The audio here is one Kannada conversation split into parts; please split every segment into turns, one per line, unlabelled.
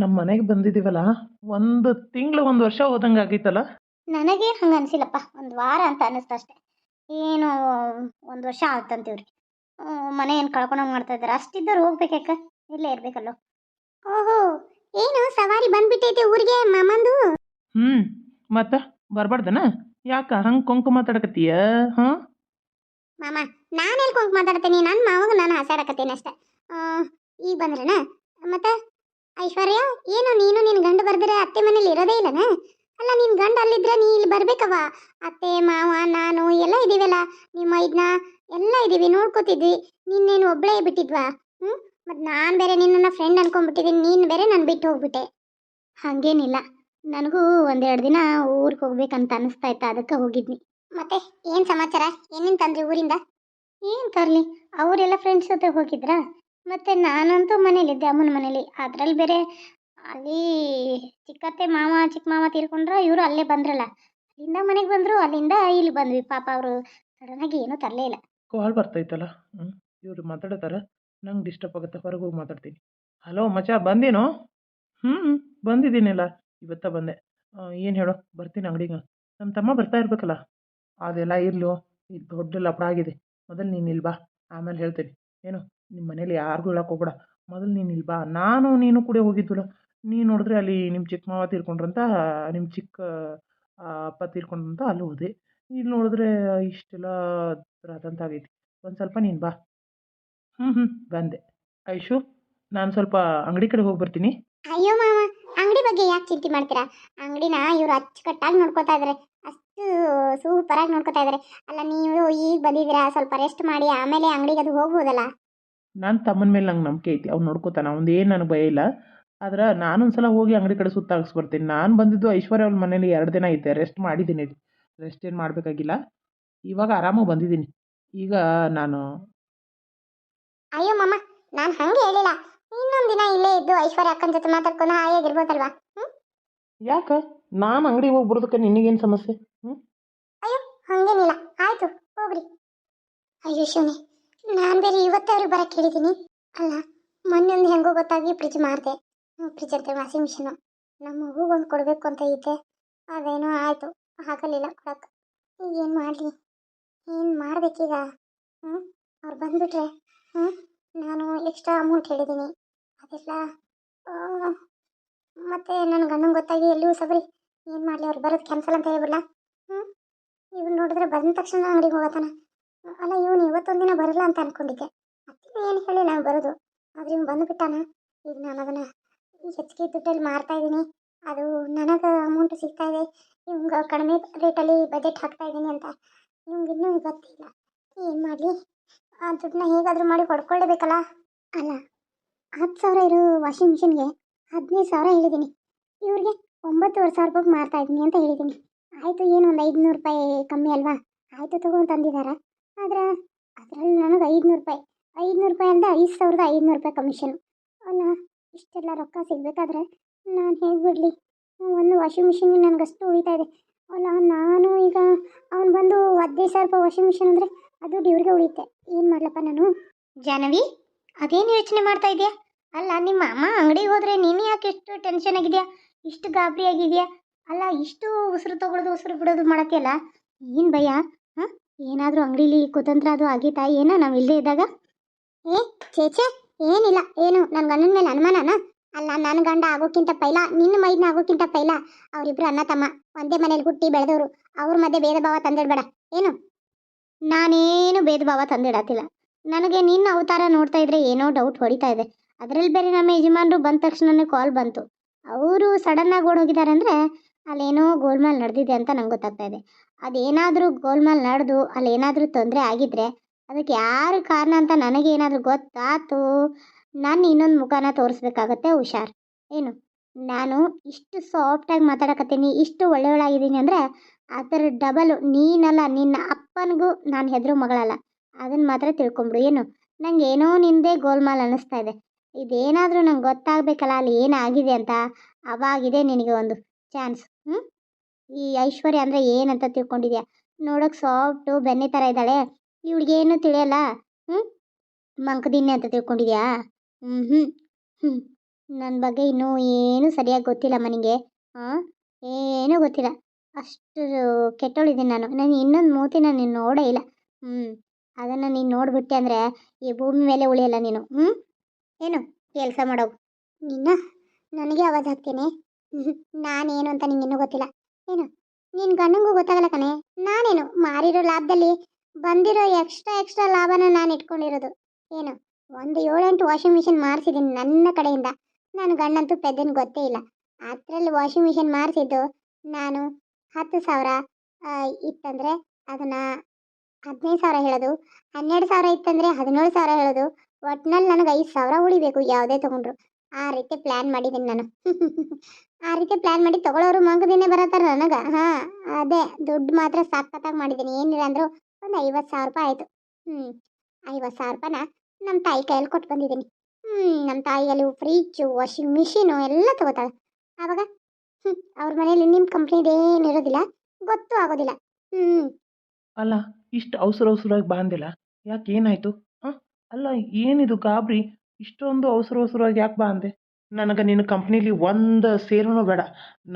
ನಮ್ಮ ಮನೆಗೆ ಬಂದಿದ್ದೀವಲ್ಲ ಒಂದು ತಿಂಗಳು ಒಂದು ವರ್ಷ ಹೋದಂಗೆ ಆಗೈತಲ್ಲ
ನನಗೆ ಹಂಗೆ ಅನಿಸಿಲ್ಲಪ್ಪ ಒಂದು ವಾರ ಅಂತ ಅನ್ನಿಸ್ತು ಅಷ್ಟೇ. ಏನು ಒಂದು ವರ್ಷ ಆಯ್ತಂತೀವ್ರಿ ಮನೆ ಏನು ಕಳ್ಕೊಂಡಂಗೆ ಮಾಡ್ತಾ ಇದ್ದಾರೆ ಅಷ್ಟಿದ್ದವ್ರು ಹೋಗ್ಬೇಕಕ್ಕ ಇಲ್ಲೇ ಇರ್ಬೇಕಲ್ಲೋ? ಓಹೋ ಏನು ಸವಾರಿ ಬಂದ್ಬಿಟ್ಟೈತೆ ಊರಿಗೆ ಮಾಮಂದು?
ಹ್ಞೂ ಮತ್ತೆ ಬರ್ಬಾರ್ದನ? ಯಾಕ ಹಂಗೆ ಕೊಂಕು ಮಾತಾಡಕತ್ತೀಯ ಹಾಂ?
ಮಾಮ ನಾನು ಎಲ್ಲಿ ಕೊಂಕು ಮಾತಾಡ್ತೀನಿ? ನನ್ನ ಮಾವಾಗ ನಾನು ಹಾಸಾಡಕತ್ತೀನಿ ಅಷ್ಟೇ. ಈಗ ಬಂದ್ರನ? ಮತ್ತೆ? ಐಶ್ವರ್ಯ, ಏನು ನೀನು ನಿನ್ನ ಗಂಡ ಬರ್ದಿರ ಅತ್ತೆ ಮನೇಲಿ ಇರೋದೇ ಇಲ್ಲನ? ಅಲ್ಲ ನಿನ್ನ ಗಂಡ ಅಲ್ಲಿದ್ರೆ ನೀ ಇಲ್ಲಿ ಬರ್ಬೇಕವ ಅತ್ತೆ, ಮಾವ, ನಾನು ಎಲ್ಲ ಇದೀವಲ್ಲ? ನಿಮ್ಮ ಐದ್ನ ಎಲ್ಲ ಇದೀವಿ, ನೋಡ್ಕೋತಿದ್ವಿ. ನಿನ್ನೇನು ಒಬ್ಬಳೇ ಬಿಟ್ಟಿದ್ವಾ? ಹ್ಞೂ ಮತ್ತು ನಾನು ಬೇರೆ ನಿನ್ನನ್ನು ಫ್ರೆಂಡ್ ಅನ್ಕೊಂಡ್ಬಿಟ್ಟಿದ್ದೀನಿ ನೀನು ಬೇರೆ ನಾನು ಬಿಟ್ಟು ಹೋಗ್ಬಿಟ್ಟೆ. ಹಾಗೇನಿಲ್ಲ. ನನಗೂ ಒಂದೆರಡು ದಿನ ಊರಿಗೆ ಹೋಗ್ಬೇಕಂತ ಅನಿಸ್ತಾ ಇತ್ತು, ಅದಕ್ಕೆ ಹೋಗಿದ್ನಿ. ಮತ್ತೆ ಏನು ಸಮಾಚಾರ? ಏನೇನು ತಂದ್ರಿ ಊರಿಂದ? ಏನು ತರಲಿ? ಅವರೆಲ್ಲ ಫ್ರೆಂಡ್ಸ್ ಜೊತೆ ಹೋಗಿದ್ರಾ? ಮತ್ತೆ ನಾನಂತೂ ಮನೇಲಿದ್ದೆ, ಅಮ್ಮನ ಮನೇಲಿ. ಅದ್ರಲ್ಲಿ ಬೇರೆ ಅಲ್ಲಿ ಚಿಕ್ಕತ್ತೆ ಮಾವ, ಚಿಕ್ಕ ಮಾವ ತೀರ್ಕೊಂಡ್ರ ಇವರು ಅಲ್ಲೇ ಬಂದ್ರಲ್ಲ. ಅಲ್ಲಿಂದ ಮನೆಗೆ ಬಂದರು, ಅಲ್ಲಿಂದ ಇಲ್ಲಿ ಬಂದ್ವಿ. ಪಾಪ ಅವರು ಸಡನ್ನಾಗಿ ಏನೂ ತರಲೇ ಇಲ್ಲ.
ಕಾಲ್ ಬರ್ತೈತಲ್ಲ? ಹ್ಞೂ ಇವ್ರು ಮಾತಾಡತಾರ. ನಂಗೆ ಡಿಸ್ಟರ್ಬ್ ಆಗುತ್ತೆ, ಹೊರಗೆ ಹೋಗಿ ಮಾತಾಡ್ತೀನಿ. ಹಲೋ ಮಚ ಬಂದೇನು? ಹ್ಞೂ ಬಂದಿದ್ದೀನಿಲ್ಲ. ಇವತ್ತ ಬಂದೆ. ಏನು ಹೇಳೋ? ಬರ್ತೀನಿ ಅಂಗಡಿಗೆ. ನಮ್ಮ ತಮ್ಮ ಬರ್ತಾ ಇರ್ಬೇಕಲ್ಲ. ಅದೆಲ್ಲ ಇರ್ಲು, ಇದು ದೊಡ್ಡ ಲಪಡ ಆಗಿದೆ. ಮೊದಲು ನೀನು ಇಲ್ಲಿ ಬಾ. ಆಮೇಲೆ ಹೇಳ್ತೀನಿ. ಏನು ನಿಮ್ಮ ಮನೇಲಿ ಯಾರಿಗೂ ಹೇಳಕ್ಕೆ ಹೋಗ್ಬೇಡ. ಮೊದಲು ನೀನು ಇಲ್ಲಿ ಬಾ. ನಾನು ನೀನು ಕೂಡ ಹೋಗಿದ್ವಲ್ಲ. ನೀನು ನೋಡಿದ್ರೆ ಅಲ್ಲಿ ನಿಮ್ಮ ಚಿಕ್ಕ ಮಾವ ತೀರ್ಕೊಂಡ್ರಂತ ನಿಮ್ಮ ಚಿಕ್ಕ ಅಪ್ಪ ತೀರ್ಕೊಂಡ್ರಂತ ಅಲ್ಲಿ ಹೋದೆ. ಇಲ್ಲಿ ನೋಡಿದ್ರೆ ಇಷ್ಟೆಲ್ಲ ಆಗೈತಿ. ಒಂದು ಸ್ವಲ್ಪ ನೀನು ಬಾ. ಹ್ಞೂ ಹ್ಞೂ ಬಂದೆ. ಐಶು, ನಾನು ಸ್ವಲ್ಪ ಅಂಗಡಿ ಕಡೆ ಹೋಗಿ ಬರ್ತೀನಿ.
ಅಯ್ಯೋ ಮಾವ, ಅಂಗಡಿ ಬಗ್ಗೆ ಯಾಕೆ ಚಿಂತೆ ಮಾಡ್ತೀರಾ? ಅಂಗಡಿನ ಇವರು ಅಚ್ಚುಕಟ್ಟಾಗಿ ನೋಡ್ಕೋತಾ ಅಷ್ಟು ಸೂಪರಾಗಿ ನೋಡ್ಕೊತಾ ಇದಾರೆ. ಅಲ್ಲ ನೀವು ಈಗ ಬಂದಿದ್ದೀರಾ? ಸ್ವಲ್ಪ ರೆಸ್ಟ್ ಮಾಡಿ ಆಮೇಲೆ ಅಂಗಡಿಗೆ ಅದು ಹೋಗ್ಬೋದಲ್ಲ?
ನನ್ನ ತಮ್ಮನ ಮೇಲೆ ನಂಗೆ ನಂಬಿಕೆ ಐತಿ. ಅವ್ನು ನೋಡ್ಕೋತಾನೆ. ಅವ್ನು ಏನು ನನಗೆ ಭಯ ಇಲ್ಲ. ಆದ್ರೆ ನಾನೊಂದ್ಸಲ ಹೋಗಿ ಅಂಗಡಿ ಕಡೆ ಸುತ್ತಾಕ್ಸ್ ಬರ್ತೀನಿ ನಾನು ಬಂದಿದ್ದು ಐಶ್ವರ್ಯ ಅವ್ರ ಮನೇಲಿ ಎರಡು ದಿನ ಐತೆ. ರೆಸ್ಟ್ ಮಾಡಿದ್ದೀನಿ ರೆಸ್ಟ್ ಏನು ಮಾಡಬೇಕಾಗಿಲ್ಲ. ಇವಾಗ ಆರಾಮಾಗಿ ಬಂದಿದ್ದೀನಿ. ಈಗ ನಾನು
ಅಯ್ಯೋ ಮಮ್ಮ ನಾನು ಹಂಗೆ ಹೇಳಿಲ್ಲ. ಇನ್ನೊಂದು ದಿನ ಇಲ್ಲೇ ಇದ್ದು ಐಶ್ವರ್ಯ ಅಕ್ಕನ ಜೊತೆ ಮಾತಾಡ್ಕೊಂಡು ಹಾಯಾಗಿರ್ಬೋದಲ್ವಾ ಹ್ಞೂ
ಯಾಕೆ? ನಾನು ಅಂಗಡಿ ಹೋಗಿ ಬರೋದಕ್ಕೆ ನಿನಗೇನು ಸಮಸ್ಯೆ?
ಹಂಗೇನಿಲ್ಲ. ಆಯ್ತು, ಹೋಗ್ರಿ. ಅಯ್ಯೋ ಶಿವನಿ, ನಾನು ಬೇರೆ ಇವತ್ತಾದ್ರು ಬರಕ್ಕೆ ಹೇಳಿದ್ದೀನಿ ಅಲ್ಲ ಮೊನ್ನೆ ಒಂದು ಹೆಂಗೋ ಗೊತ್ತಾಗಿ ಫ್ರಿಜ್ ಮಾರಿದೆ. ಫ್ರಿಜ್ ಅಂತ ವಾಷಿಂಗ್ ಮಿಷಿನು ನಮ್ಮ ಮಗುಗೊಂದು ಕೊಡಬೇಕು ಅಂತ ಇದ್ದೆ. ಅದೇನೋ ಆಯಿತು ಆಗಲಿಲ್ಲ ಕೊಡಕ್ಕೆ ಈಗ ಏನು ಮಾಡಲಿ? ಏನು ಮಾಡ್ಬೇಕೀಗ? ಹ್ಞೂ ಅವ್ರು ಬಂದುಬಿಟ್ರೆ ಹ್ಞೂ ನಾನು ಎಕ್ಸ್ಟ್ರಾ ಅಮೌಂಟ್ ಹೇಳಿದ್ದೀನಿ ಅದೆಲ್ಲ ಮತ್ತು ನನ್ನ ಗಂಡಂಗೆ ಗೊತ್ತಾಗಿ ಎಲ್ಲಿಯೂ ಸಬರಿ. ಏನು ಮಾಡಲಿ, ಅವ್ರು ಬರೋದು ಕ್ಯಾನ್ಸಲ್ ಅಂತ ಹೇಳ್ಬಿಡ್ಲಾ? ಹ್ಞೂ ಇವ್ನು ನೋಡಿದ್ರೆ ಬಂದ ತಕ್ಷಣ ಅಂಗಡಿಗೆ ಹೋಗತ್ತಾನ. ಅಲ್ಲ, ಇವನು ಇವತ್ತೊಂದು ದಿನ ಬರಲ್ಲ ಅಂತ ಅನ್ಕೊಂಡಿದ್ದೆ. ಅತ್ತಿನ ಏನು ಹೇಳಿ ನಾನು ಬರೋದು? ಆದ್ರೆ ಇವ್ನು ಬಂದುಬಿಟ್ಟಾನ ಈಗ ನಾನು ಅದನ್ನು ಹೆಚ್ಚಿಗೆ ದುಡ್ಡಲ್ಲಿ ಮಾರ್ತಾ ಇದ್ದೀನಿ ಅದು ನನಗೆ ಅಮೌಂಟ್ ಸಿಗ್ತಾ ಇದೆ. ಇವಂಗೆ ಕಡಿಮೆ ರೇಟಲ್ಲಿ ಬಜೆಟ್ ಹಾಕ್ತಾ ಇದ್ದೀನಿ ಅಂತ. ಇವಂಗೆ ಇನ್ನೂ ಗೊತ್ತಿಲ್ಲ. ಏನು ಮಾಡಲಿ? ಆ ದುಡ್ಡನ್ನ ಹೇಗಾದರೂ ಮಾಡಿ ಹೊಡ್ಕೊಳ್ಳೇಬೇಕಲ್ಲ ಅಲ್ಲ, ಹತ್ತು ಸಾವಿರ ಇರೋ ವಾಷಿಂಗ್ ಮಿಷಿನ್ಗೆ ಹದಿನೈದು ಸಾವಿರ ಹೇಳಿದ್ದೀನಿ ಇವ್ರಿಗೆ ಒಂಬತ್ತುವರೆ ಸಾವಿರ ರೂಪಾಯಿ ಮಾರ್ತಾ ಇದ್ದೀನಿ ಅಂತ ಹೇಳಿದ್ದೀನಿ ಆಯಿತು, ಏನು ಒಂದು ಐದುನೂರು ರೂಪಾಯಿ ಕಮ್ಮಿ ಅಲ್ವಾ? ಆಯಿತು ತೊಗೊಂಡು ತಂದಿದ್ದಾರೆ ಆದ್ರೆ ಅದರಲ್ಲಿ ನನಗೆ ಐದುನೂರು ರೂಪಾಯಿ ಐದುನೂರು ರೂಪಾಯಿ ಅಂದ್ರೆ ಐದು ಸಾವಿರದ ಐದುನೂರು ರೂಪಾಯಿ ಕಮಿಷನು ಅಲ್ಲ, ಇಷ್ಟೆಲ್ಲ ರೊಕ್ಕ ಸಿಗಬೇಕಾದ್ರೆ ನಾನು ಹೇಗೆ ಬಿಡಲಿ? ಒಂದು ವಾಷಿಂಗ್ ಮಿಷಿನ್ ನನಗಷ್ಟು ಉಳಿತಾ ಇದೆ. ಅಲ್ಲ, ನಾನು ಈಗ ಅವ್ನು ಬಂದು ಹದಿನೈದು ಸಾವಿರ ರೂಪಾಯಿ ವಾಷಿಂಗ್ ಮಿಷಿನ್ ಅಂದರೆ ಅದು ಇವ್ರಿಗೆ ಉಳಿತೆ ಏನು ಮಾಡ್ಲಪ್ಪ ನಾನು? ಜಾನವಿ ಅದೇನು ಯೋಚನೆ ಮಾಡ್ತಾ ಇದೆಯಾ? ಅಲ್ಲ, ನಿಮ್ಮ ಅಮ್ಮ ಅಂಗಡಿಗೆ ಹೋದರೆ ನೀನು ಯಾಕೆ ಇಷ್ಟು ಟೆನ್ಷನ್ ಆಗಿದೆಯಾ? ಇಷ್ಟು ಗಾಬರಿ ಆಗಿದೆಯಾ ಅಲ್ಲ, ಇಷ್ಟು ಉಸಿರು ತಗೊಳ್ಳೋದು ಉಸಿರು ಬಿಡೋದು ಮಾಡತ್ತೀಯಲ್ಲ ಏನು ಭಯ? ಹಾಂ? ಏನಾದರೂ ಅಂಗಡೀಲಿ ಕುತಂತ್ರ ಅದು ಆಗೀತಾ ಏನೋ ನಾವು ಇಲ್ಲದೆ ಇದ್ದಾಗ? ಏ ಚೇಚೆ ಏನಿಲ್ಲ, ಏನು? ನನ್ನ ಗಂಡನ ಮೇಲೆ ಅನುಮಾನನ? ಅಲ್ಲ ನನ್ನ ಗಂಡ ಆಗೋಕ್ಕಿಂತ ಪೈಲ, ನಿನ್ನ ಮೈದ್ನ ಆಗೋಕ್ಕಿಂತ ಪೈಲ. ಅವರಿಬ್ರು ಅಣ್ಣ, ತಮ್ಮ, ಒಂದೇ ಮನೇಲಿ ಹುಟ್ಟಿ ಬೆಳೆದವರು. ಅವ್ರ ಮಧ್ಯೆ ಭೇದ ಭಾವ ತಂದಿಡ್ಬೇಡ. ಏನು? ನಾನೇನು ಭೇದ ಭಾವ ತಂದಿಡತ್ತಿಲ್ಲ. ನನಗೆ ನಿನ್ನ ಅವತಾರ ನೋಡ್ತಾ ಇದ್ರೆ ಏನೋ ಡೌಟ್ ಹೊಡಿತಾ ಇದೆ. ಅದರಲ್ಲಿ ಬೇರೆ ನಮ್ಮ ಯಜಮಾನರು ಬಂದ ತಕ್ಷಣನೇ ಕಾಲ್ ಬಂತು. ಅವರು ಸಡನ್ನಾಗಿ ಓಡೋಗಿದ್ದಾರೆ ಅಂದರೆ ಅಲ್ಲೇನೋ ಗೋಲ್ಮಾಲ್ ನಡೆದಿದೆ ಅಂತ ನಂಗೆ ಗೊತ್ತಾಗ್ತಾ ಇದೆ. ಅದೇನಾದರೂ ಗೋಲ್ಮಾಲ್ ನಡೆದು ಅಲ್ಲೇನಾದರೂ ತೊಂದರೆ ಆಗಿದ್ರೆ ಅದಕ್ಕೆ ಯಾರು ಕಾರಣ ಅಂತ ನನಗೆ ಏನಾದರೂ ಗೊತ್ತಾತು ನಾನು ಇನ್ನೊಂದು ಮುಖನ ತೋರಿಸ್ಬೇಕಾಗತ್ತೆ, ಹುಷಾರ್. ಏನು? ನಾನು ಇಷ್ಟು ಸಾಫ್ಟಾಗಿ ಮಾತಾಡಕತ್ತೀನಿ, ಇಷ್ಟು ಒಳ್ಳೆಯವಳಾಗಿದ್ದೀನಿ ಅಂದರೆ ಅದರ ಡಬಲು ನೀನಲ್ಲ, ನಿನ್ನ ಅಪ್ಪನಿಗೂ ನಾನು ಹೆದರು ಮಗಳಲ್ಲ. ಅದನ್ನು ಮಾತ್ರ ತಿಳ್ಕೊಂಬಿಡು. ಏನು? ನಂಗೆ ಏನೋ ನಿಂದೇ ಗೋಲ್ಮಾಲ್ ಅನ್ನಿಸ್ತಾ ಇದೆ. ಇದೇನಾದರೂ ನಂಗೆ ಗೊತ್ತಾಗಬೇಕಲ್ಲ, ಅಲ್ಲಿ ಏನಾಗಿದೆ ಅಂತ? ಅವಾಗಿದೆ ನಿನಗೆ ಒಂದು ಚಾನ್ಸ್ ಹ್ಞೂ ಈ ಐಶ್ವರ್ಯ ಅಂದರೆ ಏನಂತ ತಿಳ್ಕೊಂಡಿದ್ಯಾ? ನೋಡೋಕೆ ಸಾಫ್ಟು ಬೆನ್ನೆ ಥರ ಇದ್ದಾಳೆ. ಇವಳಿಗೇನು ತಿಳಿಯಲ್ಲ? ಹ್ಞೂ ಮಂಕದಿನ್ನೆ ಅಂತ ತಿಳ್ಕೊಂಡಿದ್ಯಾ? ಹ್ಞೂ ಹ್ಞೂ ಹ್ಞೂ ನನ್ನ ಬಗ್ಗೆ ಇನ್ನೂ ಏನೂ ಸರಿಯಾಗಿ ಗೊತ್ತಿಲ್ಲ ನಿನಗೆ ಹಾಂ ಏನೂ ಗೊತ್ತಿಲ್ಲ. ಅಷ್ಟು ಕೆಟ್ಟೋಳಿದ್ದೀನಿ ನಾನು. ನಾನು ಇನ್ನೊಂದು ನಾನು ನೀನು ನೋಡೇ ಇಲ್ಲ. ಹ್ಞೂ ಅದನ್ನು ನೀನು ನೋಡಿಬಿಟ್ಟೆ ಅಂದರೆ ಈ ಭೂಮಿ ಮೇಲೆ ಉಳಿಯಲ್ಲ ನೀನು. ಹ್ಞೂ ಏನು? ಕೆಲಸ ಮಾಡೋ ನಿನ್ನ? ನನಗೆ ಆವಾಜ್ ಹಾಕ್ತೀನಿ. ನಾನೇನು ಅಂತ ನಿಂಗಿನ್ನೂ ಗೊತ್ತಿಲ್ಲ. ಏನು? ನಿನ್ನ ಗಂಡಂಗೂ ಗೊತ್ತಾಗಲ್ಲ ಕಣೆ. ನಾನೇನು? ಮಾರಿರೋ ಲಾಭದಲ್ಲಿ ಬಂದಿರೋ ಎಕ್ಸ್ಟ್ರಾ ಎಕ್ಸ್ಟ್ರಾ ಲಾಭನ ನಾನು ಇಟ್ಕೊಂಡಿರೋದು. ಏನು? ಒಂದು ಏಳೆಂಟು ವಾಷಿಂಗ್ ಮಿಷಿನ್ ಮಾರಿಸಿದ್ದೀನಿ ನನ್ನ ಕಡೆಯಿಂದ. ನನ್ನ ಗಂಡಂತೂ ಪೆದ್ದನ ಗೊತ್ತೇ ಇಲ್ಲ. ಅದರಲ್ಲಿ ವಾಷಿಂಗ್ ಮಿಷಿನ್ ಮಾರಿಸಿದ್ದು ನಾನು ಹತ್ತು ಸಾವಿರ ಇತ್ತಂದರೆ ಅದನ್ನು ಹದಿನೈದು ಸಾವಿರ ಹೇಳೋದು. ಹನ್ನೆರಡು ಸಾವಿರ ಇತ್ತಂದರೆ ಹದಿನೇಳು ಸಾವಿರ ಹೇಳೋದು. ಒಟ್ನಲ್ಲಿ ನನಗೆ ಐದು ಸಾವಿರ ಉಳಿಬೇಕು, ಯಾವುದೇ ತೊಗೊಂಡ್ರು. ಆ ರೀತಿ ಪ್ಲ್ಯಾನ್ ಮಾಡಿದ್ದೀನಿ ನಾನು. ಆ ರೀತಿ ಪ್ಲ್ಯಾನ್ ಮಾಡಿ ತಗೊಳ್ಳೋರು ಮಂಗದಿನೇ ಬರತ್ತಾರ ನನಗೆ. ಹಾಂ, ಅದೇ ದುಡ್ಡು ಮಾತ್ರ ಸಾಕತ್ತಾಗಿ ಮಾಡಿದ್ದೀನಿ ಏನಿಲ್ಲ ಅಂದರೂ ಒಂದು ಐವತ್ತು ಸಾವಿರ ರೂಪಾಯಿ ಆಯಿತು. ಹ್ಞೂ ಐವತ್ತು ಸಾವಿರ ರೂಪಾಯಿನ ನಮ್ಮ ತಾಯಿ ಕೈಯಲ್ಲಿ ಕೊಟ್ಟು ಬಂದಿದ್ದೀನಿ ಹ್ಞೂ ನಮ್ಮ ತಾಯಿಯಲ್ಲಿ ಫ್ರಿಜ್ಜು ವಾಷಿಂಗ್ ಮಿಷಿನು ಎಲ್ಲ ತಗೋತಾಳೆ. ಆವಾಗ ಹ್ಞೂ ಅವ್ರ ಮನೇಲಿ ನಿಮ್ಮ ಕಂಪ್ನಿದೇನು ಇರೋದಿಲ್ಲ, ಗೊತ್ತು ಆಗೋದಿಲ್ಲ. ಹ್ಞೂ
ಅಲ್ಲ, ಇಷ್ಟು ಅವಸರ ಅವಸರವಾಗಿ ಬಾಂದಿಲ್ಲ. ಯಾಕೆ ಏನಾಯಿತು? ಹಾಂ? ಅಲ್ಲ, ಏನಿದು ಗಾಬರಿ? ಇಷ್ಟೊಂದು ಅವಸರ ಅವಸರವಾಗಿ ಯಾಕೆ ಬಾ ಅಂದೆ? ನನಗೆ ನಿನ್ನ ಕಂಪ್ನೀಲಿ ಒಂದು ಸೇರೂ ಬೇಡ.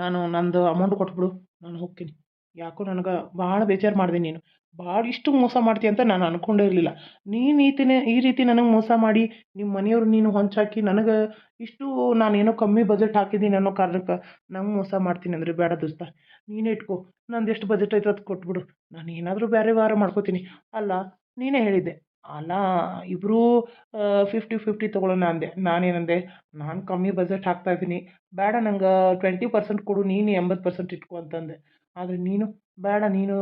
ನಾನು ನಂದು ಅಮೌಂಟ್ ಕೊಟ್ಬಿಡು. ನಾನು ಹೋಗ್ತೀನಿ. ಯಾಕೋ ನನಗೆ ಭಾಳ ಬೇಜಾರು ಮಾಡಿದೆ ನೀನು. ಭಾಳ ಇಷ್ಟು ಮೋಸ ಮಾಡ್ತೀಯ ಅಂತ ನಾನು ಅನ್ಕೊಂಡೇ ಇರಲಿಲ್ಲ. ನೀನು ಈ ತಿನೇ, ಈ ರೀತಿ ನನಗೆ ಮೋಸ ಮಾಡಿ ನಿಮ್ಮ ಮನೆಯವ್ರು ನೀನು ಹೊಂಚಾಕಿ ನನಗೆ ಇಷ್ಟು ನಾನೇನೋ ಕಮ್ಮಿ ಬಜೆಟ್ ಹಾಕಿದ್ದೀನಿ ಅನ್ನೋ ಕಾರಣಕ್ಕೆ ನಂಗೆ ಮೋಸ ಮಾಡ್ತೀನಿ ಅಂದರೆ ಬೇಡ ದೋಸ್ತ. ನೀನೇ ಇಟ್ಕೋ. ನಂದು ಎಷ್ಟು ಬಜೆಟ್ ಐತೆ ಅದು ಕೊಟ್ಬಿಡು. ನಾನು ಏನಾದರೂ ಬೇರೆ ವಾರ ಮಾಡ್ಕೋತೀನಿ. ಅಲ್ಲ, ನೀನೇ ಹೇಳಿದ್ದೆ. ಅಲ್ಲ ಇಬ್ಬರೂ ಫಿಫ್ಟಿ ಫಿಫ್ಟಿ ತೊಗೊಳ್ಳೋಣ ಅಂದೆ. ನಾನೇನಂದೆ ನಾನು ಕಮ್ಮಿ ಬಜೆಟ್ ಹಾಕ್ತಾ ಇದ್ದೀನಿ. ಬೇಡ ನಂಗೆ ಟ್ವೆಂಟಿ ಪರ್ಸೆಂಟ್ ಕೊಡು ನೀನು ಎಂಬತ್ತು ಪರ್ಸೆಂಟ್ ಇಟ್ಕೊ ಅಂತಂದೆ. ಆದರೆ ನೀನು ಬೇಡ ನೀನು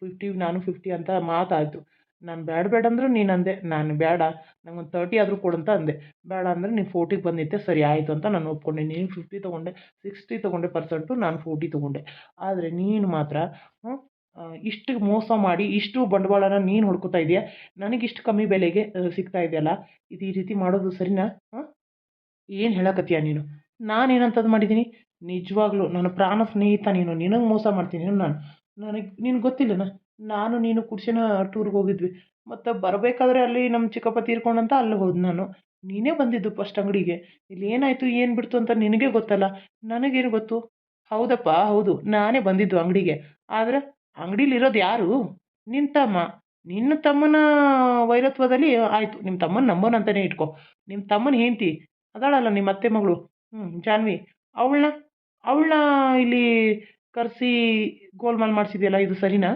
ಫಿಫ್ಟಿ ನಾನು ಫಿಫ್ಟಿ ಅಂತ ಮಾತಾಯಿತು. ನಾನು ಬೇಡ ಬೇಡ ಅಂದ್ರೆ ನೀನು ಅಂದೆ ನಾನು ಬೇಡ ನಂಗೊಂದು ತರ್ಟಿ ಆದರೂ ಕೊಡು ಅಂತ ಅಂದೆ. ಬೇಡ ಅಂದರೆ ನೀನು ಫೋರ್ಟಿಗೆ ಬಂದಿದ್ದೆ ಸರಿ ಆಯಿತು ಅಂತ ನಾನು ಒಪ್ಕೊಂಡೆ. ನೀನು ಫಿಫ್ಟಿ ತೊಗೊಂಡೆ ಸಿಕ್ಸ್ಟಿ ತೊಗೊಂಡೆ ಪರ್ಸೆಂಟು ನಾನು ಫೋರ್ಟಿ ತೊಗೊಂಡೆ. ಆದರೆ ನೀನು ಮಾತ್ರ ಆ, ಇಷ್ಟು ಮೋಸ ಮಾಡಿ, ಇಷ್ಟು ಬಂಡವಾಳನ ನೀನು ಹುಡ್ಕೋತಾ ಇದೆಯಾ ನನಗೆ ಇಷ್ಟು ಕಮ್ಮಿ ಬೆಲೆಗೆ ಸಿಗ್ತಾ ಇದೆಯಲ್ಲ? ಇದು ಈ ರೀತಿ ಮಾಡೋದು ಸರಿನಾ? ಹಾಂ? ಏನು ಹೇಳಕತ್ತೀಯ ನೀನು? ನಾನೇನಂತದ್ದು ಮಾಡಿದ್ದೀನಿ? ನಿಜವಾಗ್ಲೂ ನನ್ನ ಪ್ರಾಣ ಸ್ನೇಹಿತ ನೀನು. ನಿನಗೆ ಮೋಸ ಮಾಡ್ತೀನಿ ನಾನು. ನನಗೆ, ನಿನಗೆ ಗೊತ್ತಿಲ್ಲನ? ನಾನು ನೀನು ಕುಡ್ಸಿನ ಟೂರ್ಗೆ ಹೋಗಿದ್ವಿ. ಮತ್ತು ಬರಬೇಕಾದ್ರೆ ಅಲ್ಲಿ ನಮ್ಮ ಚಿಕ್ಕಪ್ಪ ತೀರ್ಕೊಂಡಂತ ಅಲ್ಲಿ ಹೋದ್ ನಾನು. ನೀನೇ ಬಂದಿದ್ದು ಫಸ್ಟ್ ಅಂಗಡಿಗೆ. ಇಲ್ಲಿ ಏನಾಯಿತು, ಏನು ಬಿಡ್ತು ಅಂತ ನಿನಗೆ ಗೊತ್ತಲ್ಲ? ನನಗೇನು ಗೊತ್ತು? ಹೌದಪ್ಪ, ಹೌದು. ನಾನೇ ಬಂದಿದ್ದು ಅಂಗಡಿಗೆ. ಆದರೆ ಅಂಗಡಿಲಿರೋದು ಯಾರು? ನಿನ್ನ ತಮ್ಮ. ನಿನ್ನ ತಮ್ಮನ ವೈರತ್ವದಲ್ಲಿ ಆಯಿತು. ನಿಮ್ಮ ತಮ್ಮನ ನಂಬರ್ ಅಂತಲೇ ಇಟ್ಕೊ. ನಿಮ್ಮ ತಮ್ಮನ ಹೆಂಡತಿ. ಅದಾಳಲ್ಲ ನಿಮ್ಮ ಅತ್ತೆ ಮಗಳು. ಹ್ಞೂ ಜಾನ್ವಿ. ಅವಳನ್ನ ಅವಳನ್ನ ಇಲ್ಲಿ ಕರೆಸಿ ಗೋಲ್ಮಾಲ್ ಮಾಡಿಸಿದ್ಯಲ್ಲ ಇದು ಸರಿನಾ?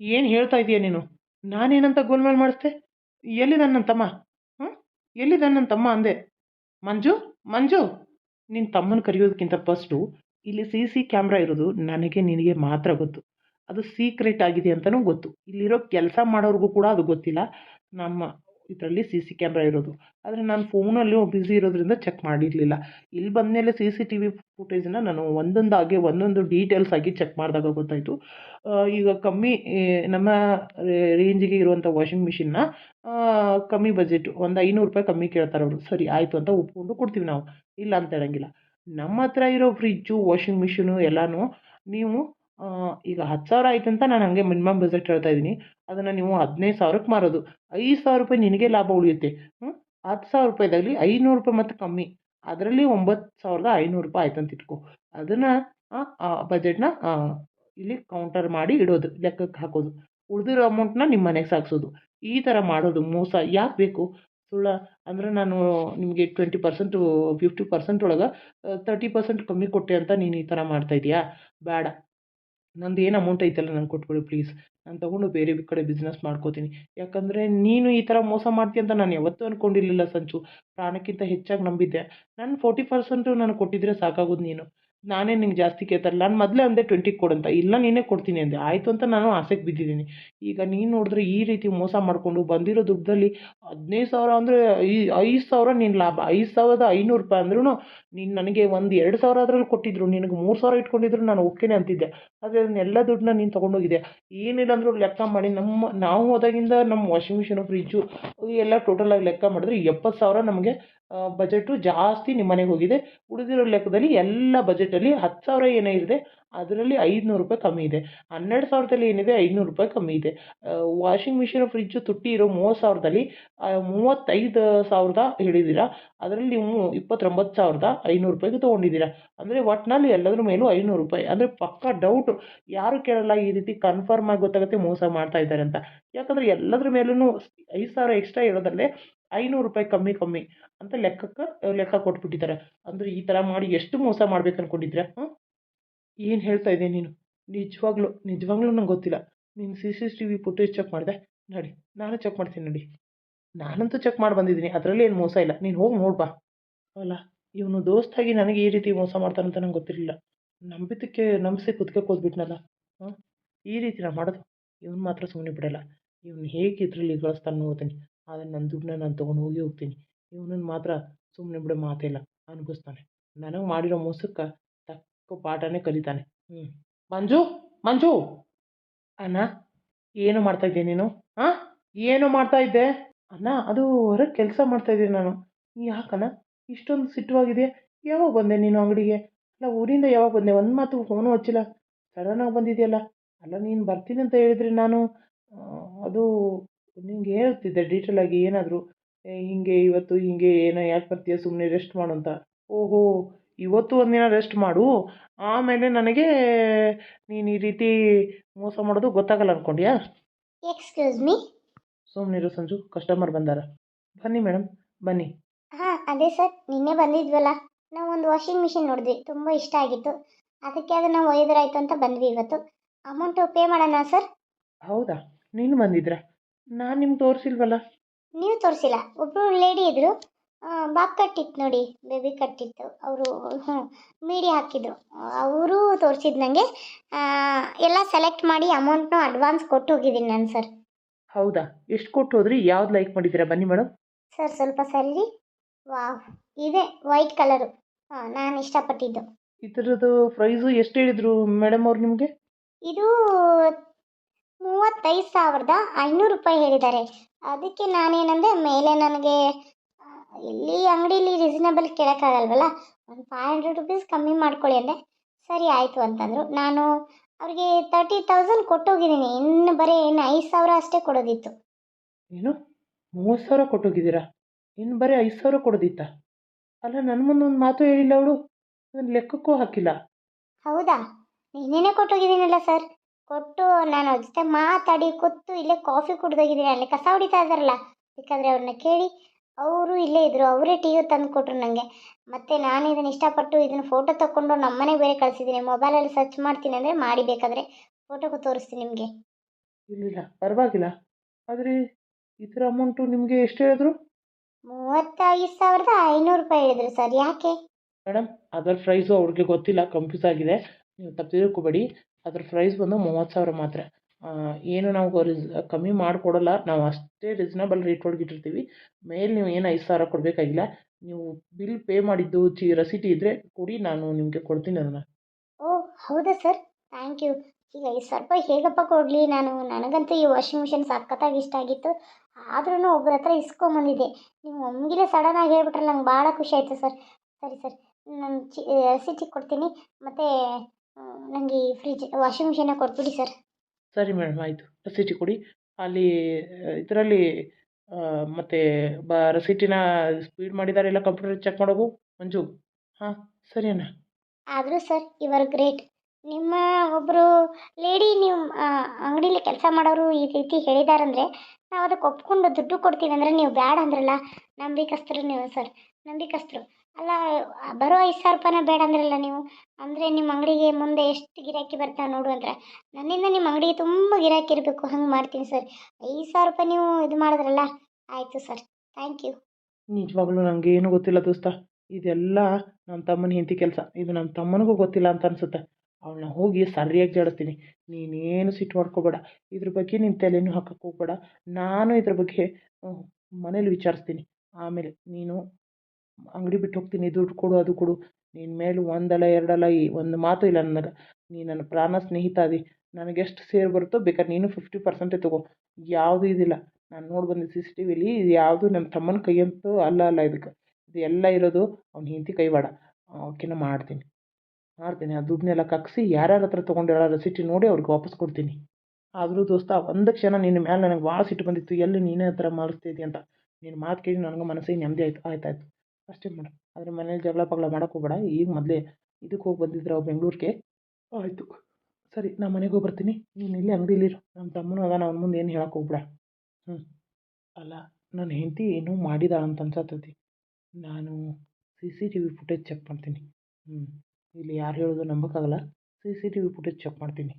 ಏನು ಹೇಳ್ತಾ ಇದೀಯ ನೀನು? ನಾನೇನಂತ ಗೋಲ್ಮಾಲ್ ಮಾಡಿಸ್ದೆ? ಎಲ್ಲಿದ್ದಾನೆ ನನ್ನ ತಮ್ಮ? ಹ್ಞೂ ಎಲ್ಲಿದ್ದಾನೆ ನನ್ನ ತಮ್ಮ ಅಂದೆ? ಮಂಜು ಮಂಜು! ನಿನ್ನ ತಮ್ಮನ ಕರೆಯೋದಕ್ಕಿಂತ ಫಸ್ಟು ಇಲ್ಲಿ ಸಿ ಸಿ ಕ್ಯಾಮ್ರಾ ಇರೋದು ನನಗೆ ನಿನಗೆ ಮಾತ್ರ ಗೊತ್ತು. ಅದು ಸೀಕ್ರೆಟ್ ಆಗಿದೆ ಅಂತಲೂ ಗೊತ್ತು. ಇಲ್ಲಿರೋ ಕೆಲಸ ಮಾಡೋರಿಗೂ ಕೂಡ ಅದು ಗೊತ್ತಿಲ್ಲ. ನಮ್ಮ ಇದರಲ್ಲಿ ಸಿ ಸಿ ಕ್ಯಾಮ್ರಾ ಇರೋದು. ಆದರೆ ನಾನು ಫೋನಲ್ಲಿ ಬ್ಯುಸಿ ಇರೋದ್ರಿಂದ ಚೆಕ್ ಮಾಡಿರಲಿಲ್ಲ. ಇಲ್ಲಿ ಬಂದಮೇಲೆ ಸಿ ಸಿ ಟಿ ವಿ ಫುಟೇಜನ್ನ ನಾನು ಒಂದೊಂದಾಗಿ ಒಂದೊಂದು ಡೀಟೇಲ್ಸ್ ಆಗಿ ಚೆಕ್ ಮಾಡಿದಾಗ ಗೊತ್ತಾಯಿತು. ಈಗ ಕಮ್ಮಿ ನಮ್ಮ ರೇಂಜಿಗೆ ಇರುವಂಥ ವಾಷಿಂಗ್ ಮಿಷಿನ್ನ ಕಮ್ಮಿ ಬಜೆಟ್ ಒಂದು ಐನೂರು ರೂಪಾಯಿ ಕಮ್ಮಿ ಕೇಳ್ತಾರೆ ಅವರು. ಸರಿ, ಆಯಿತು ಅಂತ ಒಪ್ಕೊಂಡು ಕೊಡ್ತೀವಿ ನಾವು. ಇಲ್ಲ ಅಂತ ಹೇಳಂಗಿಲ್ಲ. ನಮ್ಮ ಹತ್ರ ಇರೋ ಫ್ರಿಜ್ಜು ವಾಷಿಂಗ್ ಮಿಷಿನು ಎಲ್ಲನೂ ನೀವು ಈಗ ಹತ್ತು ಸಾವಿರ ಆಯ್ತು ಅಂತ ನಾನು ಹಂಗೆ ಮಿನಿಮಮ್ ಬಜೆಟ್ ಹೇಳ್ತಾ ಇದ್ದೀನಿ. ಅದನ್ನು ನೀವು ಹದಿನೈದು ಸಾವಿರಕ್ಕೆ ಮಾರೋದು. ಐದು ಸಾವಿರ ರೂಪಾಯಿ ನಿನಗೆ ಲಾಭ ಉಳಿಯುತ್ತೆ. ಹ್ಞೂ ಹತ್ತು ಸಾವಿರ ರೂಪಾಯಿದಾಗಲಿ ಐನೂರು ರೂಪಾಯಿ ಮತ್ತು ಕಮ್ಮಿ. ಅದರಲ್ಲಿ ಒಂಬತ್ತು ಸಾವಿರದ ಐನೂರು ರೂಪಾಯಿ ಆಯ್ತು ಅಂತ ಇಟ್ಕೊ. ಅದನ್ನು ಬಜೆಟ್ನ ಇಲ್ಲಿ ಕೌಂಟರ್ ಮಾಡಿ ಇಡೋದು ಲೆಕ್ಕಕ್ಕೆ ಹಾಕೋದು. ಉಳಿದಿರೋ ಅಮೌಂಟ್ನ ನಿಮ್ಮ ಮನೆಗೆ ಸಾಗಿಸೋದು ಈ ಥರ ಮಾಡೋದು, ಮೋಸ ಯಾಕೆ ಬೇಕು? ಸುಳ್ಳ, ಅಂದರೆ ನಾನು ನಿಮಗೆ ಟ್ವೆಂಟಿ ಪರ್ಸೆಂಟು ಫಿಫ್ಟಿ ಪರ್ಸೆಂಟ್ ಒಳಗೆ ತರ್ಟಿ ಪರ್ಸೆಂಟ್ ಕಮ್ಮಿ ಕೊಟ್ಟೆ ಅಂತ ನೀನು ಈ ಥರ ಮಾಡ್ತಾ ಇದೀಯಾ? ಬೇಡ. ನಂದು ಏನು ಅಮೌಂಟ್ ಐತಲ್ಲ ನಂಗೆ ಕೊಟ್ಬಿಡು ಪ್ಲೀಸ್ ನಾನು ತೊಗೊಂಡು ಬೇರೆ ಕಡೆ ಬಿಸ್ನೆಸ್ ಮಾಡ್ಕೋತೀನಿ. ಯಾಕಂದರೆ ನೀನು ಈ ಥರ ಮೋಸ ಮಾಡ್ತೀಯ ಅಂತ ನಾನು ಯಾವತ್ತೂ ಅಂದ್ಕೊಂಡಿರಲಿಲ್ಲ ಸಂಚು. ಪ್ರಾಣಕ್ಕಿಂತ ಹೆಚ್ಚಾಗಿ ನಂಬಿದ್ದೆ. ನಾನು ಫೋರ್ಟಿ ಪರ್ಸೆಂಟು ನನಗೆ ಕೊಟ್ಟಿದ್ರೆ ಸಾಕಾಗೋದು ನೀನು. ನಾನೇ ನಿಂಗೆ ಜಾಸ್ತಿ ಕೇಳ್ತಾರೆ ನಾನು ಮೊದಲೇ ಅಂದೆ ಟ್ವೆಂಟಿಗೆ ಅಂತ. ಇಲ್ಲ, ನೀನೇ ಕೊಡ್ತೀನಿ ಅಂದೆ. ಆಯಿತು ಅಂತ ನಾನು ಆಸೆಗೆ ಬಿದ್ದಿದ್ದೀನಿ. ಈಗ ನೀನು ನೋಡಿದ್ರೆ ಈ ರೀತಿ ಮೋಸ ಮಾಡಿಕೊಂಡು ಬಂದಿರೋ ದುಡ್ಡಲ್ಲಿ ಹದಿನೈದು ಸಾವಿರ ಅಂದರೆ ಈ ಐದು ಸಾವಿರ ನಿನ್ನ ಲಾಭ. ಐದು ಸಾವಿರದ ಐನೂರು ರೂಪಾಯಿ ಅಂದ್ರೂ ನೀನು ನನಗೆ ಒಂದು ಎರಡು ಸಾವಿರ ಅದರಲ್ಲಿ ಕೊಟ್ಟಿದ್ರು. ನಿನಗೆ ಮೂರು ಸಾವಿರ ಇಟ್ಕೊಂಡಿದ್ರು. ನಾನು ಓಕೆನೆ ಅಂತಿದ್ದೆ. ಆದರೆ ಅದನ್ನೆಲ್ಲ ದುಡ್ಡನ್ನ ನೀನು ತೊಗೊಂಡೋಗಿದ್ದೆ ಏನಿಲ್ಲ ಅಂದರೂ ಲೆಕ್ಕ ಮಾಡಿ. ನಮ್ಮ, ನಾವು ಹೋದಾಗಿಂದ ನಮ್ಮ ವಾಷಿಂಗ್ ಮಿಷಿನು ಫ್ರಿಜ್ಜು ಎಲ್ಲ ಟೋಟಲಾಗಿ ಲೆಕ್ಕ ಮಾಡಿದ್ರೆ ಎಪ್ಪತ್ತು ಸಾವಿರ ನಮಗೆ ಬಜೆಟು ಜಾಸ್ತಿ ನಿಮ್ಮ ಮನೆಗೆ ಹೋಗಿದೆ. ಉಳಿದಿರೋ ಲೆಕ್ಕದಲ್ಲಿ ಎಲ್ಲ ಬಜೆಟಲ್ಲಿ ರೇಟಲ್ಲಿ ಹತ್ತು ಸಾವಿರ ಏನೇ ಇದೆ ಅದರಲ್ಲಿ ಐದುನೂರು ರೂಪಾಯಿ ಕಮ್ಮಿ ಇದೆ. ಹನ್ನೆರಡು ಸಾವಿರದಲ್ಲಿ ಏನಿದೆ, ಐದುನೂರು ರೂಪಾಯಿ ಕಮ್ಮಿ ಇದೆ. ವಾಷಿಂಗ್ ಮಿಷಿನು ಫ್ರಿಜ್ಜು ತುಟ್ಟಿ ಇರೋ ಮೂವತ್ತು ಸಾವಿರದಲ್ಲಿ ಮೂವತ್ತೈದು ಸಾವಿರದ ಹೇಳಿದ್ದೀರಾ ಅದರಲ್ಲಿ ನೀವು ಇಪ್ಪತ್ತೊಂಬತ್ತು ಸಾವಿರದ ಐನೂರು ರೂಪಾಯಿಗೆ ತೊಗೊಂಡಿದ್ದೀರಾ. ಅಂದರೆ ಒಟ್ಟಿನಲ್ಲಿ ಎಲ್ಲದ್ರ ಮೇಲೂ ಐನೂರು ರೂಪಾಯಿ. ಅಂದರೆ ಪಕ್ಕಾ ಡೌಟು ಯಾರು ಕೇಳಲ್ಲ ಈ ರೀತಿ ಕನ್ಫರ್ಮ್ ಆಗಿ ಗೊತ್ತಾಗುತ್ತೆ, ಮೋಸ ಮಾಡ್ತಾ ಇದ್ದಾರೆ ಅಂತ. ಯಾಕಂದರೆ ಎಲ್ಲದ್ರ ಮೇಲೂ ಐದು ಸಾವಿರ ಎಕ್ಸ್ಟ್ರಾ ಇರೋದ್ರಲ್ಲೇ ಐನೂರು ರೂಪಾಯಿ ಕಮ್ಮಿ ಕಮ್ಮಿ ಅಂತ ಲೆಕ್ಕಕ್ಕೆ, ಲೆಕ್ಕ ಕೊಟ್ಬಿಟ್ಟಿದ್ದಾರೆ. ಅಂದರೆ ಈ ಥರ ಮಾಡಿ ಎಷ್ಟು ಮೋಸ ಮಾಡ್ಬೇಕು ಅಂದ್ಕೊಂಡಿದ್ರೆ ಹಾಂ? ಏನು ಹೇಳ್ತಾ ಇದ್ದೆ ನೀನು? ನಿಜವಾಗ್ಲೂ ನಿಜವಾಗ್ಲೂ ನಂಗೆ ಗೊತ್ತಿಲ್ಲ. ನೀನು C C T V footage check ಮಾಡಿದೆ. ನೋಡಿ, ನಾನು ಚೆಕ್ ಮಾಡ್ತೀನಿ ನೋಡಿ. ನಾನಂತೂ ಚೆಕ್ ಮಾಡಿ ಬಂದಿದ್ದೀನಿ. ಅದರಲ್ಲಿ ಏನು ಮೋಸ ಇಲ್ಲ. ನೀನು ಹೋಗಿ ನೋಡ್ಬಾ ಅಲ್ಲ, ಇವನು ದೋಸ್ತಾಗಿ ನನಗೆ ಈ ರೀತಿ ಮೋಸ ಮಾಡ್ತಾನಂತ ನಂಗೆ ಗೊತ್ತಿರಲಿಲ್ಲ. ನಂಬಿದ್ದಕ್ಕೆ, ನಂಬಿಸಿ ಕುತ್ಕೆ ಕೂತ್ಬಿಟ್ನಲ್ಲ ಹಾಂ? ಈ ರೀತಿ ನಾನು ಮಾಡೋದು. ಇವನು ಮಾತ್ರ ಸುಮ್ಮನೆ ಬಿಡಲ್ಲ. ಇವನು ಹೇಗೆ ಇದರಲ್ಲಿ ಗಳಿಸ್ತಾನೆ ನೋಡ್ತೀನಿ ಆದರೆ ನನ್ನ ದುಡ್ಡನ್ನ ನಾನು ತೊಗೊಂಡು ಹೋಗಿ ಹೋಗ್ತೀನಿ. ಇವ್ನನ್ನ ಮಾತ್ರ ಸುಮ್ಮನೆ ಬಿಡೋ ಇಲ್ಲ, ಅನುಭವಿಸ್ತಾನೆ. ನನಗೆ ಮಾಡಿರೋ ಮೋಸಕ್ಕೆ ತಕ್ಕ ಪಾಠನೇ ಕಲಿತಾನೆ. ಹ್ಞೂ ಮಂಜು ಮಂಜು! ಅಣ್ಣ, ಏನು ಮಾಡ್ತಾ ಇದ್ದೆ ನೀನು? ಹಾಂ ಏನು ಮಾಡ್ತಾ ಇದ್ದೆ? ಅಣ್ಣ, ಅದು ಹೊರಗೆ ಕೆಲಸ ಮಾಡ್ತಾ ಇದ್ದೀನಿ ನಾನು. ಯಾಕಣ್ಣ ಇಷ್ಟೊಂದು ಸಿಟ್ಟುವಾಗಿದೆ ಯಾವಾಗ ಬಂದೆ ನೀನು ಅಂಗಡಿಗೆ? ಅಲ್ಲ, ಊರಿಂದ ಯಾವಾಗ ಬಂದೆ? ಒಂದು ಮಾತು ಫೋನು ಹಚ್ಚಿಲ್ಲ. ಸಡನ್ನಾಗಿ ಬಂದಿದೆಯಲ್ಲ? ಅಲ್ಲ, ನೀನು ಬರ್ತೀನಿ ಅಂತ ಹೇಳಿದ್ರೆ ನಾನು. ಅದು ನಿಂಗೆ ಹೇಳ್ತಿದ್ದೆ ಡೀಟೇಲಾಗಿ ಏನಾದರೂ ಹಿಂಗೆ ಇವತ್ತು ಹಿಂಗೆ ಏನೋ ಯಾಕೆ ಬರ್ತೀಯ ಸುಮ್ಮನೆ ರೆಸ್ಟ್ ಮಾಡು ಅಂತ. ಓಹೋ ಇವತ್ತು ಒಂದಿನ ರೆಸ್ಟ್ ಮಾಡು. ಆಮೇಲೆ ನನಗೆ ನೀನು ಈ ರೀತಿ ಮೋಸ ಮಾಡೋದು ಗೊತ್ತಾಗಲ್ಲ ಅಂದ್ಕೊಂಡ್ಯಾ
ಎಕ್ಸ್ಕ್ಯೂಸ್ ಮೀ
ಸುಮ್ಮನಿರು ಸಂಜು ಕಸ್ಟಮರ್ ಬಂದಾರ. ಬನ್ನಿ ಮೇಡಮ್ ಬನ್ನಿ.
ಹಾಂ ಅದೇ ಸರ್ ನಿನ್ನೆ ಬಂದಿದ್ವಲ್ಲ. ನಾವು ಒಂದು ವಾಷಿಂಗ್ ಮಿಷಿನ್ ನೋಡಿದ್ವಿ ತುಂಬ ಇಷ್ಟ ಆಗಿತ್ತು. ಅದಕ್ಕೆ ಅದನ್ನು ಒಯ್ದರಾಯ್ತು ಅಂತ ಬಂದ್ವಿ ಇವತ್ತು. ಅಮೌಂಟು ಪೇ ಮಾಡೋಣ ಸರ್
ಹೌದಾ? ನೀನು ಬಂದಿದ್ರಾ? ನಾನು ನಿಮ್ಗೆ ತೋರಿಸಿಲ್ವಲ್ಲ?
ನೀವು ತೋರಿಸಿಲ್ಲ. ಒಬ್ಬರು ಲೇಡಿ ಇದ್ದರು ಬಾಬ್ ಕಟ್ಟಿತ್ತು ನೋಡಿ ಬೇಬಿ ಕಟ್ಟಿತ್ತು. ಅವರು ಹ್ಞೂ ಮೀಡಿ ಹಾಕಿದ್ರು. ಅವರು ತೋರಿಸಿದ್ದು ನನಗೆ ಎಲ್ಲ ಸೆಲೆಕ್ಟ್ ಮಾಡಿ ಅಮೌಂಟ್ನು ಅಡ್ವಾನ್ಸ್ ಕೊಟ್ಟು ಹೋಗಿದ್ದೀನಿ ನಾನು ಸರ್
ಹೌದಾ? ಎಷ್ಟು ಕೊಟ್ಟು ಹೋದ್ರಿ? ಯಾವ್ದು ಲೈಕ್ ಮಾಡಿದ್ದೀರಾ ಬನ್ನಿ ಮೇಡಮ್
ಸರ್ ಸ್ವಲ್ಪ ಸರಿ. ವಾವ್ ಇದೆ ವೈಟ್ ಕಲರು ಹಾಂ ನಾನು ಇಷ್ಟಪಟ್ಟಿದ್ದು.
ಇದರದ್ದು ಪ್ರೈಸು ಎಷ್ಟು ಹೇಳಿದ್ರು ಮೇಡಮ್ ಅವ್ರು ನಿಮಗೆ?
ಇದು ಮೂವತ್ತೈದು ಸಾವಿರದ ಐನೂರು ರೂಪಾಯಿ ಹೇಳಿದ್ದಾರೆ. ಅದಕ್ಕೆ ನಾನೇನಂದೆ ಮೇಲೆ ನನಗೆ ಇಲ್ಲಿ ಅಂಗಡೀಲಿ ರೀಸನಬಲ್ ಕೇಳೋಕ್ಕಾಗಲ್ವಲ್ಲ ಒಂದು ಫೈವ್ ಹಂಡ್ರೆಡ್ ರುಪೀಸ್ ಕಮ್ಮಿ ಮಾಡ್ಕೊಳ್ಳಿ ಅಂದೆ. ಸರಿ ಆಯಿತು ಅಂತಂದರು. ನಾನು ಅವ್ರಿಗೆ ತರ್ಟಿ ತೌಸಂಡ್ ಕೊಟ್ಟೋಗಿದ್ದೀನಿ. ಇನ್ನು ಬರೀ ಇನ್ನು ಐದು ಸಾವಿರ ಅಷ್ಟೇ ಕೊಡೋದಿತ್ತು.
ಏನು? ಮೂವತ್ತು ಸಾವಿರ ಕೊಟ್ಟೋಗಿದ್ದೀರಾ? ಇನ್ನು ಬರೀ ಐದು ಸಾವಿರ ಕೊಡೋದಿತ್ತಾ? ಅಲ್ಲ ನನ್ನ ಮುಂದೆ ಒಂದು ಮಾತು ಹೇಳಿಲ್ಲ ಅವಳು. ಲೆಕ್ಕಕ್ಕೂ ಹಾಕಿಲ್ಲ.
ಹೌದಾ? ನೀನೇನೇ ಕೊಟ್ಟೋಗಿದ್ದೀನಲ್ಲ ಸರ್? ಕೊಟ್ಟು ನಾನು ಅವ್ರ ಜೊತೆ ಮಾತಾಡಿ ಕೊತ್ತು ಇಲ್ಲೇ ಕಾಫಿ ಕುಡ್ದೋಗಿದ್ದೀನಿ. ಅಲ್ಲಿ ಕಸ ಹೊಡಿತಾ ಇದ್ದಾರಲ್ಲ ಬೇಕಾದರೆ ಅವ್ರನ್ನ ಕೇಳಿ. ಅವರು ಇಲ್ಲೇ ಇದ್ದರು ಅವರೇ ಟೀ ತಂದು ಕೊಟ್ಟರು ನನಗೆ ಮತ್ತು ನಾನು ಇದನ್ನು ಇಷ್ಟಪಟ್ಟು ಇದನ್ನು ಫೋಟೋ ತಗೊಂಡು ನಮ್ಮನೆ ಬೇರೆ ಕಳಿಸಿದ್ದೀನಿ. ಮೊಬೈಲಲ್ಲಿ ಸರ್ಚ್ ಮಾಡ್ತೀನಿ ಅಂದರೆ ಮಾಡಿ ಬೇಕಾದರೆ ಫೋಟೋಗೂ ತೋರಿಸ್ತೀನಿ ನಿಮಗೆ.
ಇಲ್ಲ ಪರವಾಗಿಲ್ಲ. ಆದರೆ ಇದರ ಅಮೌಂಟು ನಿಮಗೆ ಎಷ್ಟು ಹೇಳಿದ್ರು?
ಮೂವತ್ತೈದು ಸಾವಿರದ ಐನೂರು ರೂಪಾಯಿ ಹೇಳಿದ್ರು ಸರ್ ಯಾಕೆ?
ಮೇಡಮ್ ಅದರ ಪ್ರೈಸು ಅವ್ರಿಗೆ ಗೊತ್ತಿಲ್ಲ ಕನ್ಫ್ಯೂಸ್ ಆಗಿದೆ. ನೀವು ತಪ್ಪು ತಿಳ್ಕೊಬೇಡಿ ಅದ್ರ ಪ್ರೈಸ್ ಬಂದು ಮೂವತ್ತು ಸಾವಿರ ಮಾತ್ರ. ಏನು ನಾವು ರಿಸ್, ಕಮ್ಮಿ ಮಾಡಿಕೊಡಲ್ಲ. ನಾವು ಅಷ್ಟೇ ರೀಸನಬಲ್ ರೇಟ್ ಒಳಗೆ ಇಟ್ಟಿರ್ತೀವಿ. ಮೇಲೆ ನೀವು ಏನು ಐದು ಸಾವಿರ ಕೊಡಬೇಕಾಗಿಲ್ಲ. ನೀವು ಬಿಲ್ ಪೇ ಮಾಡಿದ್ದು ಚಿ ರಸೀಟಿ ಇದ್ದರೆ ಕೊಡಿ, ನಾನು ನಿಮಗೆ ಕೊಡ್ತೀನಿ ಅದನ್ನು.
ಓ, ಹೌದಾ ಸರ್ ಥ್ಯಾಂಕ್ ಯು ಈಗ ಐದು ಸಾವಿರ ರೂಪಾಯಿ ಹೇಗಪ್ಪ ಕೊಡಲಿ? ನಾನು, ನನಗಂತೂ ಈ ವಾಷಿಂಗ್ ಮಿಷಿನ್ ಸಖತ್ತಾಗಿ ಇಷ್ಟ ಆಗಿತ್ತು. ಆದ್ರೂ ಒಬ್ಬರ ಹತ್ರ ಇಸ್ಕೊಂಬಂದಿದ್ದೆ. ನೀವು ಒಮ್ಗಿಲೆ ಸಡನ್ನಾಗಿ ಹೇಳ್ಬಿಟ್ರೆ ನಂಗೆ ಭಾಳ ಖುಷಿ ಆಯಿತು ಸರ್ ಸರಿ ಸರ್ ನಾನು ಚಿ ರಸೀಟಿ ಕೊಡ್ತೀನಿ. ಮತ್ತು ನನಗೆ ಈ ಫ್ರಿಜ್ ವಾಷಿಂಗ್ ಮಿಷಿನ್ನ ಕೊಟ್ಬಿಡಿ ಸರ್
ಸರಿ ಮೇಡಮ್ ಆಯಿತು. ರಸೀಟಿ ಕೊಡಿ. ಅಲ್ಲಿ ಇದರಲ್ಲಿ ಮತ್ತು ಬ ರಸೀಟಿನ ಸ್ಪೀಡ್ ಮಾಡಿದ್ದಾರೆ ಇಲ್ಲ ಕಂಪ್ಯೂಟರ್ ಚೆಕ್ ಮಾಡೋಗು ಮಂಜು. ಹಾಂ ಸರಿ ಅಣ್ಣ.
ಆದರೂ ಸರ್ ಇವರ್ ಗ್ರೇಟ್ ನಿಮ್ಮ ಒಬ್ಬರು ಲೇಡಿ ನೀವು ಅಂಗಡಿಲಿ ಕೆಲಸ ಮಾಡೋರು ಈ ರೀತಿ ಹೇಳಿದಾರಂದರೆ ನಾವು ಅದಕ್ಕೆ ಒಪ್ಕೊಂಡು ದುಡ್ಡು ಕೊಡ್ತೀವಿ ಅಂದರೆ ನೀವು ಬೇಡ ಅಂದ್ರಲ್ಲ ನಂಬಿಕಸ್ತರು ನೀವು ಸರ್ ನಂಬಿಕಸ್ತರು ಅಲ್ಲ, ಬರೋ ಐದು ಸಾವಿರ ರೂಪಾಯಿನ ಬೇಡ ಅಂದ್ರಲ್ಲ ನೀವು? ಅಂದರೆ ನಿಮ್ಮ ಅಂಗಡಿಗೆ ಮುಂದೆ ಎಷ್ಟು ಗಿರಾಕಿ ಬರ್ತಾವೆ ನೋಡು ಅಂದ್ರೆ. ನನ್ನಿಂದ ನಿಮ್ಮ ಅಂಗಡಿಗೆ ತುಂಬ ಗಿರಾಕಿ ಇರಬೇಕು, ಹಂಗೆ ಮಾಡ್ತೀನಿ ಸರ್ ಐದು ಸಾವಿರ ರೂಪಾಯಿ ನೀವು ಇದು ಮಾಡಿದ್ರಲ್ಲ, ಆಯಿತು ಸರ್ ಥ್ಯಾಂಕ್ ಯು
ನಿಜವಾಗ್ಲೂ ನನಗೆ ಏನೂ ಗೊತ್ತಿಲ್ಲ ದೋಸ್ತ. ಇದೆಲ್ಲ ನಮ್ಮ ತಮ್ಮನ ಹೆಂಡತಿ ಕೆಲಸ. ಇದು ನಮ್ಮ ತಮ್ಮನಿಗೂ ಗೊತ್ತಿಲ್ಲ ಅಂತ ಅನಿಸುತ್ತೆ. ಅವಳನ್ನ ಹೋಗಿ ಸರಿಯಾಗಿ ಜಾಡಿಸ್ತೀನಿ ನೀನೇನು ಸಿಟ್ಟು ಮಾಡ್ಕೋಬೇಡ. ಇದ್ರ ಬಗ್ಗೆ ನಿನ್ನ ತಲೆನೂ ಹಾಕಕ್ಕೆ ಹೋಗ್ಬೇಡ. ನಾನು ಇದ್ರ ಬಗ್ಗೆ ಮನೇಲಿ ವಿಚಾರಿಸ್ತೀನಿ. ಆಮೇಲೆ ನೀನು ಅಂಗಡಿ ಬಿಟ್ಟು ಹೋಗ್ತೀನಿ. ದುಡ್ಡು ಕೊಡು, ಅದು ಕೊಡು. ನಿನ್ನ ಮೇಲೆ ಒಂದಲ್ಲ ಎರಡಲ್ಲ ಈ ಒಂದು ಮಾತು ಇಲ್ಲ ನನಗೆ ನೀ ನನ್ನ ಪ್ರಾಣ ಸ್ನೇಹಿತ ಅದಿ. ನನಗೆಷ್ಟು ಸೇರ್ ಬರುತ್ತೋ ಬೇಕಾದ್ರೆ ನೀನು ಫಿಫ್ಟಿ ಪರ್ಸೆಂಟೇ ತಗೋ. ಯಾವುದೂ ಇದಿಲ್ಲ. ನಾನು ನೋಡಿ ಬಂದಿದ್ದು ಸಿ ಸಿ ಟಿ ವಿಲಿ ಇದು ಯಾವುದು ನಮ್ಮ ತಮ್ಮನ ಕೈಯಂತೂ ಅಲ್ಲ ಅಲ್ಲ ಇದಕ್ಕೆ. ಇದು ಎಲ್ಲ ಇರೋದು ಅವ್ನ ಹೆಂಡತಿ ಬೇಡ ಓಕೆನಾ ಮಾಡ್ತೀನಿ. ಮಾಡ್ತೀನಿ. ಆ ದುಡ್ಡನ್ನೆಲ್ಲ ಕಕ್ಸಿ, ಯಾರ್ಯಾರ ಹತ್ರ ತೊಗೊಂಡಿರೋ ರೆಸಿಟಿ ನೋಡಿ ಅವ್ರಿಗೆ ವಾಪಸ್ ಕೊಡ್ತೀನಿ. ಆದರೂ ದೋಸ್ತ ಒಂದು ಕ್ಷಣ ನಿನ್ನ ಮೇಲೆ ನನಗೆ ಭಾಳ ಸಿಟ್ಟು ಬಂದಿತ್ತು. ಎಲ್ಲಿ ನೀನೇ ಹತ್ರ ಥರ ಅಂತ. ನೀನು ಮಾತು ಕೇಳಿ ನನಗೆ ಮನಸ್ಸಿಗೆ ನೆಮ್ಮದಿ ಆಯಿತು ಆಯ್ತು ಆಯ್ತು ಅಷ್ಟೇ ಮಾಡು. ಆದರೆ ಮನೇಲಿ ಜಗಳ ಪಗಳ ಮಾಡೋಕ್ಕೋಗ್ಬೇಡ ಈಗ ಮೊದಲೇ ಇದಕ್ಕೆ ಹೋಗಿ ಬಂದಿದ್ರು ಬೆಂಗಳೂರಿಗೆ. ಆಯಿತು. ಸರಿ ನಾನು ಮನೆಗೆ ಹೋಗಿ ಬರ್ತೀನಿ. ನೀನು ಇಲ್ಲೇ ಅಂಗಡಿಲಿರು ನಮ್ಮ ತಮ್ಮನೂ ಅದ ಅವ್ನ ಮುಂದೆ ಏನು ಹೇಳಕ್ಕೆ ಹೋಗ್ಬೇಡ. ಹ್ಞೂ ಅಲ್ಲ ನನ್ನ ಹೆಂಡತಿ ಏನೋ ಮಾಡಿದ ಅಂತ ಅನ್ಸತ್ತೈತಿ ನಾನು C C T V footage check ಮಾಡ್ತೀನಿ. ಹ್ಞೂ ಇಲ್ಲಿ ಯಾರು ಹೇಳೋದು ನಂಬೋಕ್ಕಾಗಲ್ಲ. C C T V footage check ಮಾಡ್ತೀನಿ.